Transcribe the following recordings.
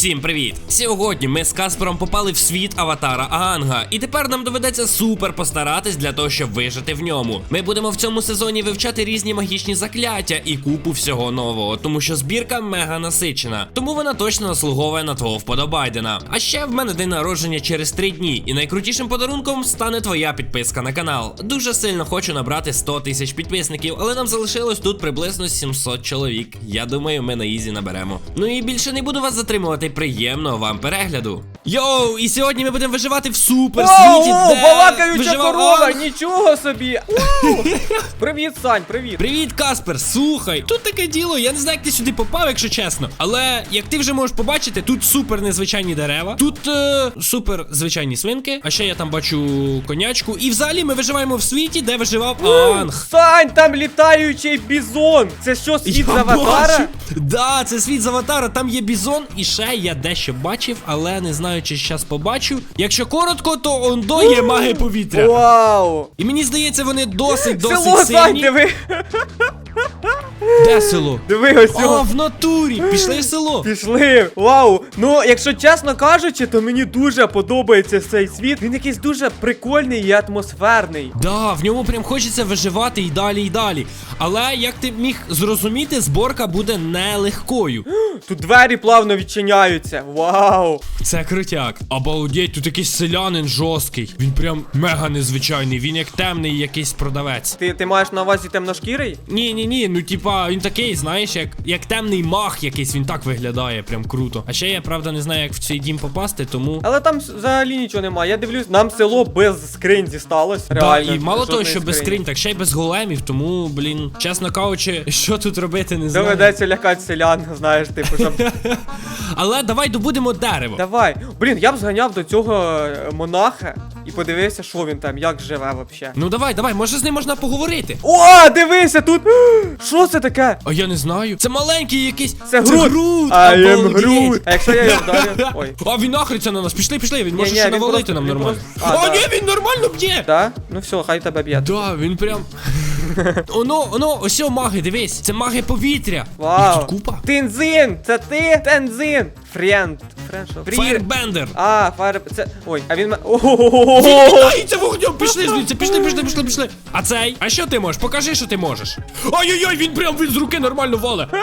Всім привіт! Сьогодні ми з Каспером попали в світ аватара Аанга, і тепер нам доведеться супер постаратись для того, щоб вижити в ньому. Ми будемо в цьому сезоні вивчати різні магічні закляття і купу всього нового, тому що збірка мега насичена. Тому вона точно заслуговує на твого вподобайдена. А ще в мене день народження через 3 дні, і найкрутішим подарунком стане твоя підписка на канал. Дуже сильно хочу набрати 100 тисяч підписників, але нам залишилось тут приблизно 700 чоловік. Я думаю, ми на ізі наберемо. Ну і більше не буду вас затримувати. Приємного вам перегляду. Йоу, і сьогодні ми будемо виживати в супер світі, О, де балакаюча виживав корова, нічого собі. Привіт, Сань, привіт. Привіт, Каспер. Слухай, тут таке діло. Я не знаю, як ти сюди попав, якщо чесно. Але як ти вже можеш побачити, тут супер незвичайні дерева, тут е, супер звичайні свинки. А ще я там бачу конячку. І взагалі ми виживаємо в світі, де виживав Анг. Сань, там літаючий бізон. Це що, світ з аватара? бачу. Да, це світ з аватара. Там є бізон, і ще я дещо бачив, але не знаю, чи зараз побачу. Якщо коротко, то ондо є маги повітря. Вау! І мені здається, вони досить досить Село, сильні. диви. Де село? Диви ось О, цього. в натурі! Пішли в село. Пішли. Вау. Ну, якщо чесно кажучи, то мені дуже подобається цей світ. Він якийсь дуже прикольний і атмосферний. Да, в ньому прям хочеться виживати і далі, і далі. Але як ти міг зрозуміти, зборка буде нелегкою. Тут двері плавно відчиняються. Вау. Це крутяк. Обалдеть, тут якийсь селянин жорсткий. Він прям мега незвичайний. Він як темний якийсь продавець. Ти, ти маєш на увазі темношкірий? Ні, ні, ні, ну типа він такий, знаєш, як, як темний мах якийсь, він так виглядає, прям круто. А ще я правда не знаю, як в цей дім попасти, тому. Але там взагалі нічого немає. Я дивлюсь, нам село без скринь дісталось. Да, Реально. і мало того, що без скринь, так ще й без големів, тому, блін, чесно кажучи, що тут робити, не знаю. Доведеться лякати селян, знаєш, типу, щоб. Але давай добудемо дерево. Давай. Блін, я б зганяв до цього е, монаха і подивився, що він там, як живе вообще. Ну давай, давай, може з ним можна поговорити. О, дивися тут! Що це таке? А я не знаю. Це маленький якийсь. Це Грут. Грут. I am обалдеть. Groot. А якщо я його вдарю? Ой. А він нахриться на нас. Пішли, пішли. Він може ще він навалити просто- нам він нормально. просто- А, О, да. ні, він нормально б'є. Да? Ну все, хай тебе б'є. Да, він прям. Оно, оно, ось о маги, дивись. Це маги повітря. Їх Вау. тут купа. Тензин! Це ти? Тензин! Френд. Френд що? Фаєрбендер. А, фаєр... Це... Ой, а він... ме- Він кидається вогнем, пішли звідси, пішли, пішли, пішли, пішли. А цей? А що ти можеш? Покажи, що ти можеш. Ой-ой-ой, він прям він з руки нормально вале.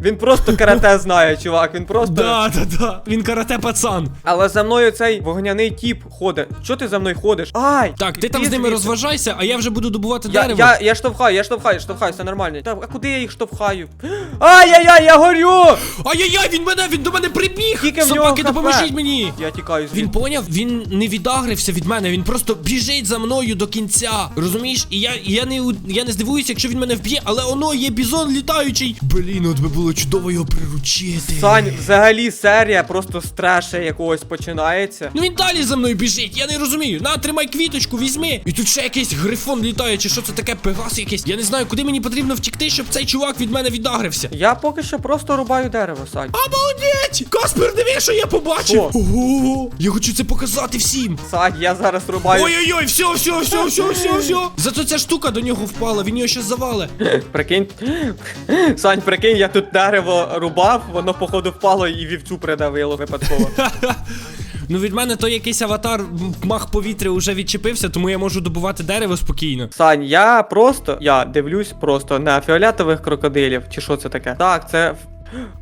Він просто карате знає, чувак, він просто... Да, да, да. Він карате пацан. Але за мною цей вогняний тіп ходить. Чого ти за мною ходиш? Ай! Так, ти там з ними розважайся, а я вже буду добувати Я, дерево. я, я штовхаю, я штовхаю, штовхаю, все нормально. Так, а куди я їх штовхаю? Ай-яй-яй, я горю! Ай-яй-яй, він мене, він до мене прибіг! Скільки в нього Собаки, хп? допоможіть мені! Я тікаю Він поняв, він не відагрився від мене, він просто біжить за мною до кінця. Розумієш? І я, і я не у- я не здивуюся, якщо він мене вб'є, але воно є бізон літаючий. Блін, от би було чудово його приручити. Сань, взагалі серія просто з треша якогось починається. Ну він далі за мною біжить, я не розумію. На, тримай квіточку, візьми. І тут ще якийсь грифон літає, чи що це таке, пегас якийсь. Я не знаю, куди мені потрібно втікти, щоб цей чувак від мене відагрився. Я поки що просто рубаю дерево, Сань. Обалдеть! Каспер, диви, що я побачив! Що? Ого! Я хочу це показати всім! Сань, я зараз рубаю. Ой-ой-ой, все, все, все, все, все, все. Зато ця штука до нього впала, він його щас завале. Прикинь. Сань, прикинь, я тут дерево рубав, воно походу впало і вівцю придавило випадково. Ну від мене той якийсь аватар мах повітря уже відчепився, тому я можу добувати дерево спокійно. Сань, я просто. Я дивлюсь просто на фіолетових крокодилів. Чи що це таке? Так, це.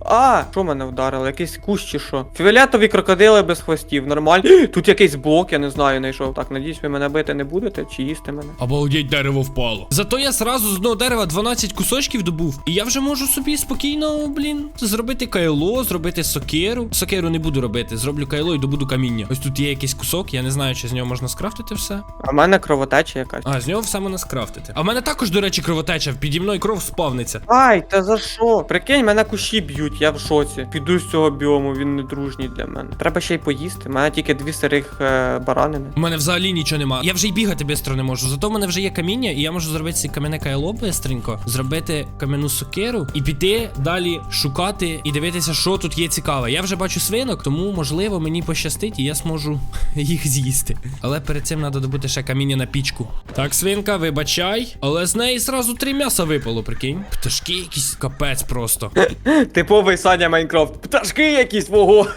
А, що мене вдарило? Якийсь кущ чи що? Фіолетові крокодили без хвостів, нормально. Тут якийсь блок, я не знаю, знайшов. Так, надіюсь, ви мене бити не будете чи їсти мене. Обалдеть, дерево впало. Зато я сразу з одного дерева 12 кусочків добув. І я вже можу собі спокійно, блін, зробити кайло, зробити сокеру. Сокеру не буду робити, зроблю кайло і добуду каміння. Ось тут є якийсь кусок, я не знаю, чи з нього можна скрафтити все. А в мене кровотеча якась. А, з нього все можна скрафтити. А в мене також, до речі, кровотеча, піді мною кров спавниться. Ай, та за що? Прикинь, мене кущі б'ють, я в шоці. Піду з цього біому, він не дружній для мене. Треба ще й поїсти. У мене тільки дві сирих е, баранини. У мене взагалі нічого нема. Я вже й бігати бистро не можу. Зато в мене вже є каміння, і я можу зробити ці кам'яне кайло бистренько, зробити кам'яну сокиру і піти далі шукати і дивитися, що тут є цікаве. Я вже бачу свинок, тому можливо мені пощастить, і я зможу їх з'їсти. Але перед цим треба добути ще каміння на пічку. Так, свинка, вибачай, але з неї зразу три м'яса випало, прикинь. Пташки якісь капець просто. Типовий Саня Майнкрафт. Пташки якісь, вого.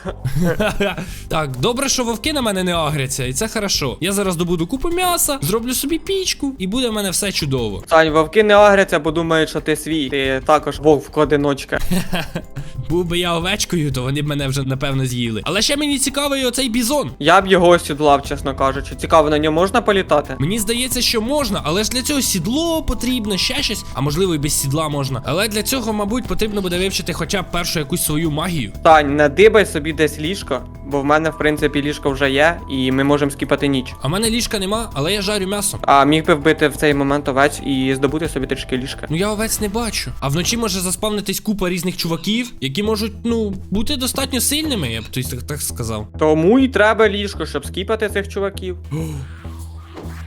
Так, добре, що вовки на мене не агряться, і це хорошо. Я зараз добуду купу м'яса, зроблю собі пічку, і буде в мене все чудово. Сань, вовки не агряться, бо думають, що ти свій. Ти також вовк одиночка. Був би я овечкою, то вони б мене вже напевно з'їли. Але ще мені цікавий оцей бізон. Я б його сідлав, чесно кажучи. Цікаво, на ньому можна політати? Мені здається, що можна, але ж для цього сідло потрібно, ще щось, а можливо і без сідла можна. Але для цього, мабуть, потрібно буде вивчити хоча б першу якусь свою магію. Тань, надибай собі десь ліжко, бо в мене, в принципі, ліжко вже є, і ми можемо скіпати ніч. А в мене ліжка нема, але я жарю м'ясо. А міг би вбити в цей момент овець і здобути собі трішки ліжка. Ну я овець не бачу. А вночі може заспавнитись купа різних чуваків, які можуть, ну, бути достатньо сильними, я б то так, так сказав. Тому і треба ліжко, щоб скіпати цих чуваків.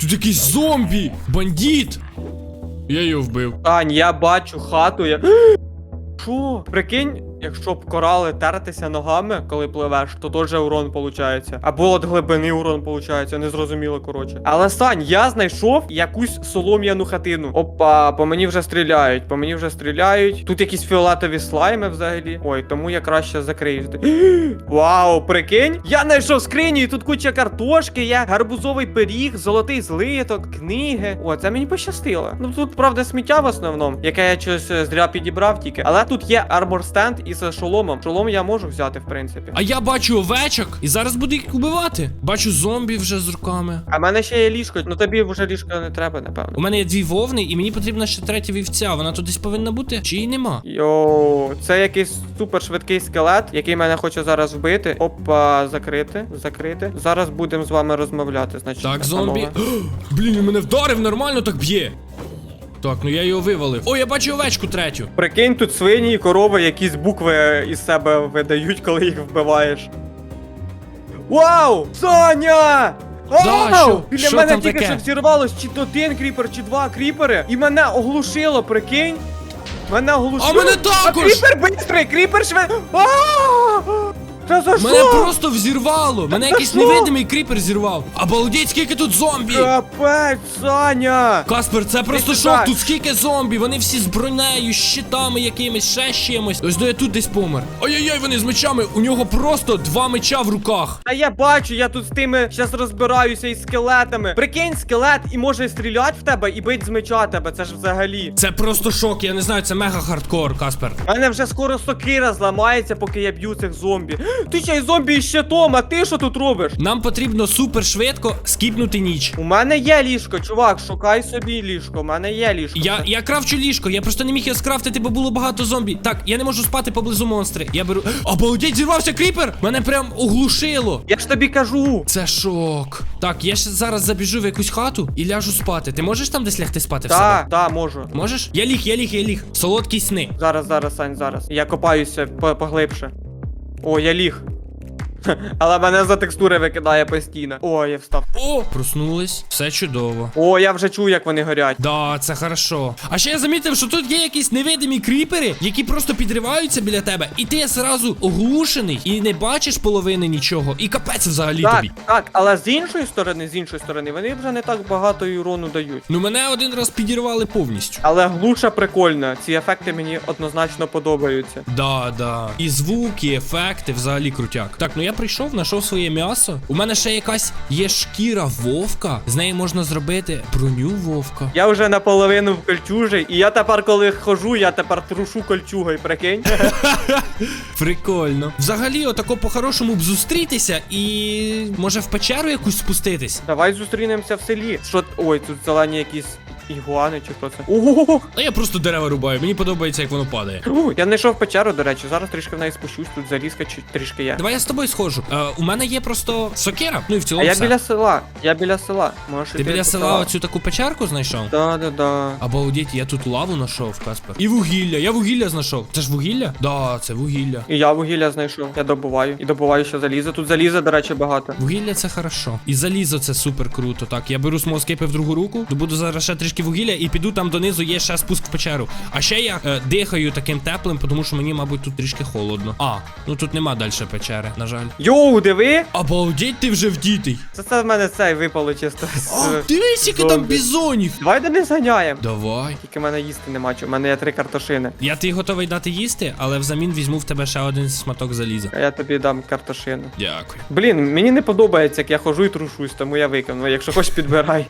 Тут якийсь зомбі! Бандит! Я його вбив. Сань, я бачу хату, я. Що? Прикинь, якщо б корали тертися ногами, коли пливеш, то теж урон получається. Або от глибини урон получається, незрозуміло, коротше. Але Сань, я знайшов якусь солом'яну хатину. Опа, по мені вже стріляють, по мені вже стріляють. Тут якісь фіолетові слайми взагалі. Ой, тому я краще закрию. Вау, прикинь? Я знайшов скриню, і тут куча картошки, є гарбузовий пиріг, золотий злиток, книги. О, це мені пощастило. Ну тут, правда, сміття в основному, яке я щось е, зря підібрав тільки. Але тут є армор стенд із шоломом. Шолом я можу взяти, в принципі. А я бачу овечок і зараз буду їх убивати. Бачу зомбі вже з руками. А в мене ще є ліжко, ну тобі вже ліжко не треба, напевно. У мене є дві вовни, і мені потрібна ще третя вівця. Вона тут десь повинна бути, чи її нема? Йоу, це якийсь супер швидкий скелет, який мене хоче зараз вбити. Опа, закрити, закрити. Зараз будемо з вами розмовляти, значить. Так, зомбі. Блін, він мене вдарив, нормально так б'є. Так, ну я його вивалив. О, я бачу овечку третю. Прикинь, тут свині і корови якісь букви із себе видають, коли їх вбиваєш. Вау! Саня! Да, що? Біля Що мене там тільки таке? що взірвалось чи то один кріпер, чи два кріпери, і мене оглушило, прикинь. Мене оглушило. А мене також! А кріпер бистрий, кріпер швид. А! Це за Мене що? просто взірвало. Мене Та якийсь що? невидимий кріпер зірвав. Обалдеть, скільки тут зомбі! Капець, Саня! Каспер, це просто сюди. шок. Тут скільки зомбі, вони всі з бронею, з щитами якимись, ще з чимось. Ось до я тут десь помер. Ай-яй-яй, вони з мечами. У нього просто два меча в руках. А я бачу, я тут з тими зараз розбираюся із скелетами. Прикинь, скелет і може стріляти в тебе і бить з меча тебе. Це ж взагалі. Це просто шок, я не знаю, це мега хардкор, Каспер. У мене вже скоро сокира зламається, поки я б'ю цих зомбі. Ти ще й зомбі із щитом, а ти що тут робиш? Нам потрібно супер швидко скіпнути ніч. У мене є ліжко, чувак, шукай собі ліжко. У мене є ліжко. Я, я кравчу ліжко, я просто не міг його скрафтити, бо було багато зомбі. Так, я не можу спати поблизу монстри. Я беру. Обалдеть, зірвався кріпер! Мене прям оглушило. Я ж тобі кажу. Це шок. Так, я ще зараз забіжу в якусь хату і ляжу спати. Ти можеш там десь лягти спати в себе? Так, так, можу. Можеш? Я ліг, я ліг, я ліг. Солодкі сни. Зараз, зараз, Сань, зараз. Я копаюся по- поглибше. О, я ліг. Але мене за текстури викидає постійно. О, я встав. О, проснулись. Все чудово. О, я вже чую, як вони горять. Да, це хорошо. А ще я замітив, що тут є якісь невидимі кріпери, які просто підриваються біля тебе, і ти зразу оглушений і не бачиш половини нічого. І капець взагалі Так, тобі. так, але з іншої сторони, з іншої сторони, вони вже не так багато урону дають. Ну мене один раз підірвали повністю. Але глуша прикольна. Ці ефекти мені однозначно подобаються. Да, да. І звуки, і ефекти взагалі крутяк. Так, ну я прийшов, знайшов своє м'ясо. У мене ще якась є шкіра вовка. З неї можна зробити броню вовка. Я вже наполовину в кольчужі, і я тепер, коли хожу, я тепер трушу кольчугою, прикинь. Прикольно. Взагалі, отако по-хорошому б зустрітися і може в печеру якусь спуститись. Давай зустрінемося в селі. Що. Ой, тут зелені якісь ігуани чи хто це. Ого! А я просто дерева рубаю, мені подобається, як воно падає. У, Я знайшов печеру, до речі, зараз трішки в неї спущусь, тут залізка чи трішки є. Давай я з тобою схожу. Е, у мене є просто сокира. Ну і в А цілому я все. біля села. Я біля села. Можеш Ти іти біля по села оцю таку печерку знайшов? Да, да, да. Обалдеть, я тут лаву знайшов, Каспер. І вугілля, я вугілля знайшов. Це ж вугілля? Да, це вугілля. І я вугілля знайшов. Я добуваю. І добуваю ще залізо. Тут заліза, до речі, багато. Вугілля це хорошо. І залізо це супер круто. Так, я беру смолскейпи в другу руку, добуду зараз ще трішки вугілля і піду там донизу, є ще спуск в печеру. А ще я е, дихаю таким теплим, тому що мені, мабуть, тут трішки холодно. А, ну тут нема далі печери, на жаль. Йоу, диви! Обалдеть, ти вже вдітий. Це, це в мене цей випало чисто. А, дивись, які там бізонів. Давай до них заганяємо. Давай. Тільки в мене їсти нема в мене є три картошини. Я тобі готовий дати їсти, але взамін візьму в тебе ще один шматок заліза. А я тобі дам картошину. Дякую. Блін, мені не подобається, як я хожу і трушусь, тому я викину. Якщо хочеш, підбирай.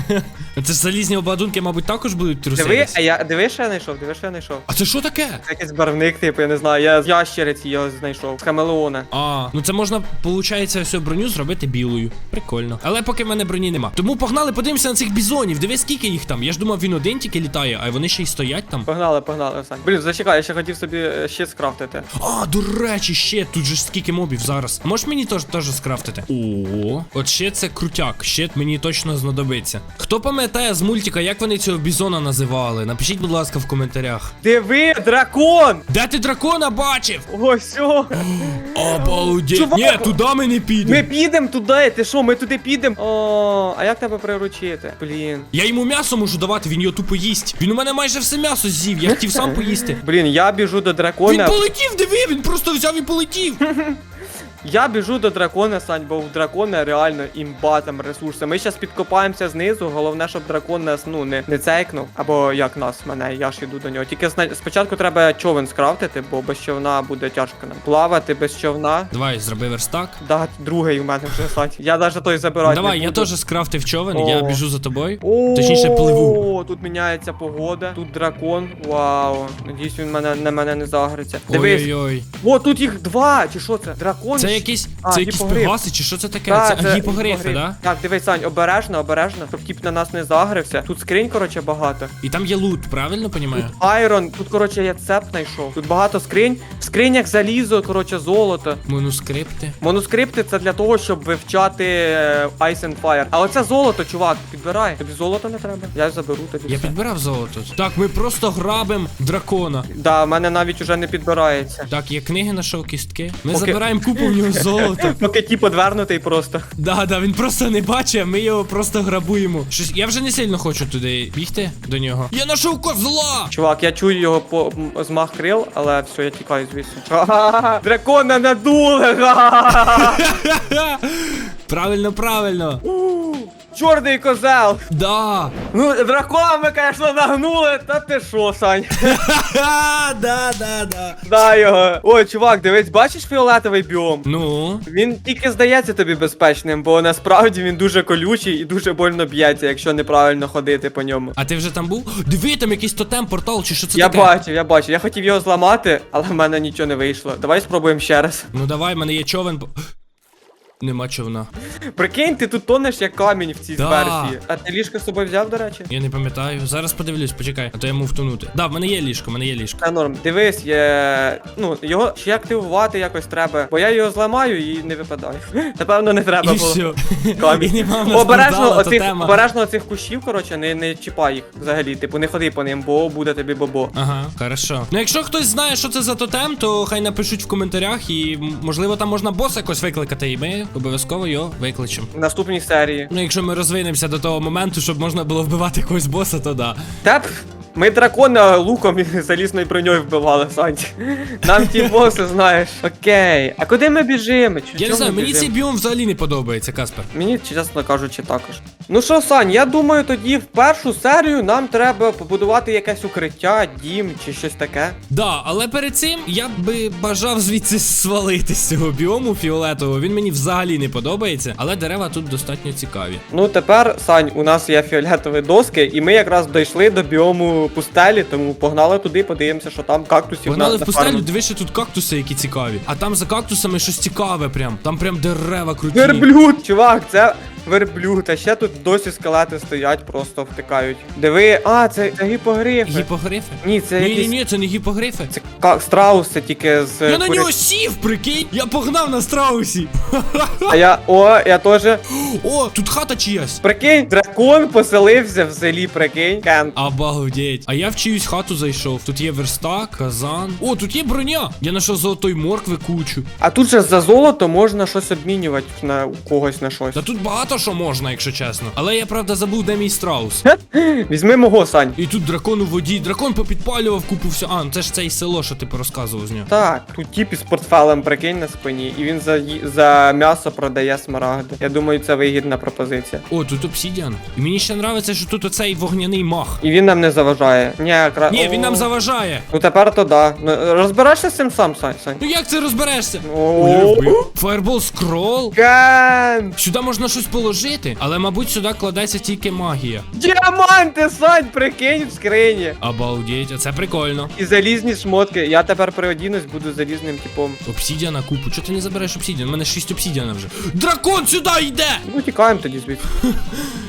Це ж залізні обладунки, мабуть, також будуть Диви, а я диви, що я знайшов, диви, що я знайшов. А це що таке? Це якийсь барвник, типу, я не знаю, я з ящериці його знайшов. З хамелеона. А, ну це можна, виходить, всю броню зробити білою. Прикольно. Але поки в мене броні нема. Тому погнали, подивимося на цих бізонів. Диви, скільки їх там. Я ж думав, він один тільки літає, а вони ще й стоять там. Погнали, погнали, Сань. Блін, зачекай, я ще хотів собі е, щит скрафтити. А, до речі, ще тут же ж скільки мобів зараз. Можеш мені теж теж скрафтити? О, от ще це крутяк. Щит мені точно знадобиться. Хто пам'ятає з мультика, як вони цього бізона називали? Напишіть, будь ласка, в коментарях. Диви, дракон! Де ти дракона бачив? Ось все. Обалдеть. Чувак! Ні, туди ми не підемо. Ми підемо туди, ти що, ми туди підемо? О, а як тебе приручити? Блін. Я йому м'ясо можу давати, він його тупо їсть. Він у мене майже все м'ясо з'їв, я хотів сам поїсти. Блін, я біжу до Він дракона. полетів, диви, він просто взяв і полетів. Я біжу до дракона, Сань, бо у дракона реально імба там ресурси. Ми зараз підкопаємося знизу. Головне, щоб дракон нас ну не, не цейкнув. Або як нас, мене, я ж іду до нього. Тільки зна- спочатку треба човен скрафтити, бо без човна буде тяжко нам. Плавати без човна. Давай, зроби верстак. Да, другий у мене вже Сань. Я навіть той забирати. Давай, не я теж скрафтив човен, О. я біжу за тобою. О, Точніше, пливу. О, тут міняється погода. Тут дракон. Вау. Надіюсь, він мене на мене не загриться. Дивись. Ой-ой-ой. О, тут їх два. Чи що це? Дракон. Це якісь. А, Це якісь гіпогриф. пегаси, чи що це таке? Так, це гіпогрифи, да? Так, дивись, Сань, обережно, обережно, щоб тіп на нас не загрився. Тут скринь, коротше, багато. І там є лут, правильно понімаю? Айрон, тут, коротше, я цеп знайшов. Тут багато скринь. В скринях залізо, коротше, золото. Манускрипти. Манускрипти це для того, щоб вивчати е, Ice and Fire. А оце золото, чувак, підбирай. Тобі золото не треба? Я заберу тобі. Я все. підбирав золото. Так, ми просто грабимо дракона. Да, в мене навіть уже не підбирається. Так, я книги знайшов кістки. Ми Поки- забираємо купу в нього золото. Поки ті подвернутий просто. Да, да, він просто не бачить, а ми його просто грабуємо. Щось, я вже не сильно хочу туди бігти до нього. Я нашов козла! Чувак, я чую його по змах крил, але все, я тікаю звідси. Ха-ха-ха, Дракона надули! Правильно, правильно. Чорний козел! Да. Ну, дракона ми, звісно, нагнули, та ти що, Сань? Ха, да, да, да. Дай його. Ой, чувак, дивись, бачиш фіолетовий біом? Ну, Він тільки здається тобі безпечним, бо насправді він дуже колючий і дуже больно б'ється, якщо неправильно ходити по ньому. а ти вже там був? Диви, там якийсь тотем, портал, чи що це Я таке? бачив, я бачив. Я хотів його зламати, але в мене нічого не вийшло. Давай спробуємо ще раз. Ну давай, в мене є човен. Нема човна. Прикинь, ти тут тонеш як камінь в цій Да. версії. А ти ліжко з собою взяв, до речі? Я не пам'ятаю. Зараз подивлюсь, почекай, а то я можу втонути. Да, в мене є ліжко, в мене є ліжко. Та норм, дивись, є. Ну, його ще активувати якось треба, бо я його зламаю і не випадаю. Напевно, не треба І було. все. Камінь. Нема в нас Обережно портала, оцих, тотема. обережно оцих кущів, коротше, не, не чіпай їх взагалі. Типу, не ходи по ним, бо буде тобі бобо. Ага, хорошо. Ну якщо хтось знає, що це за тотем, то хай напишуть в коментарях і м, можливо там можна боса якось викликати, і ми обов'язково його викличемо. В наступній серії. Ну, якщо ми розвинемося до того моменту, щоб можна було вбивати якогось боса, то да. Теп, ми дракона луком і залізною броньою вбивали, Санті. Нам ті боси, знаєш. Окей. А куди ми біжимо? Чи Я не знаю, мені цей біом взагалі не подобається, Каспер. Мені, чесно кажучи, також. Ну що, Сань, я думаю, тоді в першу серію нам треба побудувати якесь укриття, дім чи щось таке. Да, але перед цим я би бажав звідси свалити з цього біому фіолетового. Він мені взагалі не подобається, але дерева тут достатньо цікаві. Ну тепер, Сань, у нас є фіолетові доски, і ми якраз дійшли до біому пустелі, тому погнали туди, подивимося, що там кактусів Погнали на, в пустелю, дивись, що тут кактуси, які цікаві. А там за кактусами щось цікаве прям. Там прям дерева круті. Верблюд, чувак, це верблюд. А ще тут досі скелети стоять, просто втикають. Диви, а, це, це гіпогрифи. Гіпогрифи? Ні, це Ні, ні, якісь. ні, це не гіпогрифи. Це ка- страус, це тільки з. Я на нього сів, прикинь! Я погнав на страусі. А я. О, я теж. О, тут хата чиясь. Прикинь, дракон поселився в селі, прикинь. Кент. Обалдеть. А я в чиюсь хату зайшов. Тут є верстак, казан. О, тут є броня. Я знайшов золотой моркви кучу. А тут же за золото можна щось обмінювати на у когось на щось. Та тут багато то, що можна, якщо чесно. Але я правда забув, де мій страус. Візьми мого, Сань. І тут дракон у воді, дракон попідпалював купу всього. А, ну це ж це і село, що ти порозказував з нього. Так, тут тіп із портфелем прикинь на спині, і він за, за м'ясо продає смарагди. Я думаю, це вигідна пропозиція. О, тут обсідіан. І мені ще нравиться, що тут оцей вогняний мах. І він нам не заважає. Ні, кра... Ні, він нам заважає. Ну тепер то да. Ну, розбираєшся з цим сам, Сань, Сань. Ну як це розберешся? Фаербол скрол. Сюди можна щось положити, але мабуть сюди кладеться тільки магія. Діаманти, Сань, прикинь в скрині. Обалдеть, це прикольно. І залізні шмотки. Я тепер приодінусь, буду залізним типом. Обсідіана купу. Чого ти не забереш обсідіан? У мене 6 обсідіана вже. Дракон сюди йде! Ну, тікаємо тоді звідси.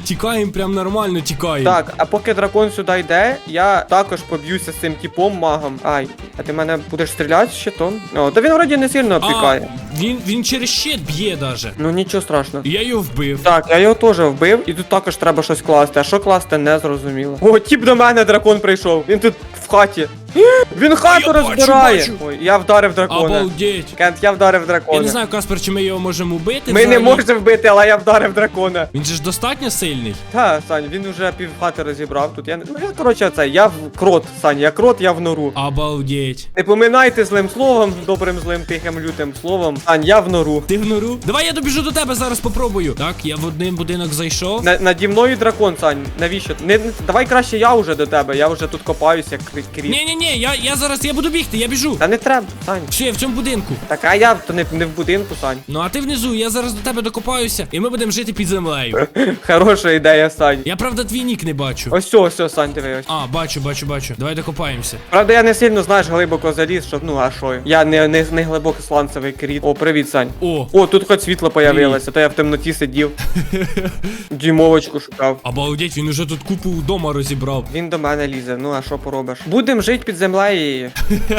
Тікаємо прям нормально, тікаємо. Так, а поки дракон сюди йде, я також поб'юся з цим типом магом. Ай, а ти мене будеш стріляти щитом? О, то він вроді не сильно А, він, він через щит б'є даже. Ну нічого страшного. Я його вбив. Так, я його теж вбив, і тут також треба щось класти. А що класти, не зрозуміло. О, тіп до мене дракон прийшов. Він тут в хаті. Він хату розбирає. Ой, я вдарив дракона. Обалдеть. Кент, я вдарив дракона. Я не знаю, Каспер, чи ми його можемо вбити. Ми не можемо вбити, але я вдарив дракона. Він же ж достатньо сильний. Та, Сань, він уже пів хати розібрав тут. Я ну я коротше це, я крот, Сань, я крот, я в нору. Обалдеть. Не поминайте злим словом, добрим, злим, тихим, лютим словом. Сань, я в нору. Ти в нору? Давай я добіжу до тебе зараз попробую. Так, я в один будинок зайшов. На, наді мною дракон, Сань, навіщо? Не, давай краще я вже до тебе, я вже тут копаюсь, як крі- кріт. Ні, я, я зараз я буду бігти, я біжу. Та не треба, Сань. Все, я в цьому будинку. Так, а я то не, не в будинку, Сань. Ну а ти внизу, я зараз до тебе докопаюся, і ми будемо жити під землею. Хороша ідея, Сань. Я правда твій нік не бачу. Ось все, ось, Сань, ось. А, бачу, бачу, бачу. Давай докопаємося. Правда, я не сильно, знаєш, глибоко заліз, щоб, ну, а що? Я не, не, не глибоко сланцевий кріт. О, привіт, Сань. О, О, тут хоч світло появилося, то я в темноті сидів. Дюймовочку шукав. обалдеть, він уже тут купу вдома розібрав. Він до мене лізе, ну а що поробиш? Будем жити під землею.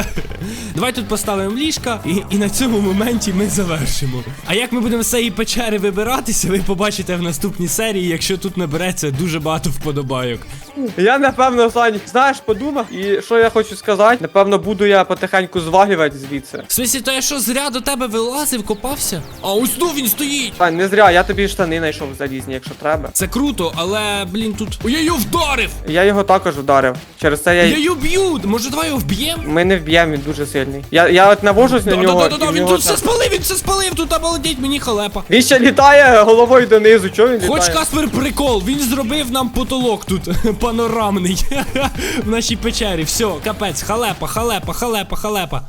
Давай тут поставимо ліжка, і, і на цьому моменті ми завершимо. А як ми будемо з цієї печери вибиратися, ви побачите в наступній серії, якщо тут набереться дуже багато вподобайок. Я напевно, Сань, знаєш, подумав. І що я хочу сказати? Напевно, буду я потихеньку звалювати звідси. В смысле, то я що зря до тебе вилазив, копався? А ось тут він стоїть! Сань, не зря, я тобі штани знайшов залізні, якщо треба. Це круто, але, блін, тут. Ой, я його вдарив! Я його також вдарив. Через це я. Я його б'ю! Може, давай його вб'єм? Ми не вб'ємо, він дуже сильний. Я, я от навожусь на нього. Да-да-да, він нього тут все спалив, він все спалив, тут обалдеть мені халепа. Він ще літає головою донизу, чого він літає? Хоч Каспер прикол, він зробив нам потолок тут панорамний в нашій печері. Все, капець, халепа, халепа, халепа, халепа.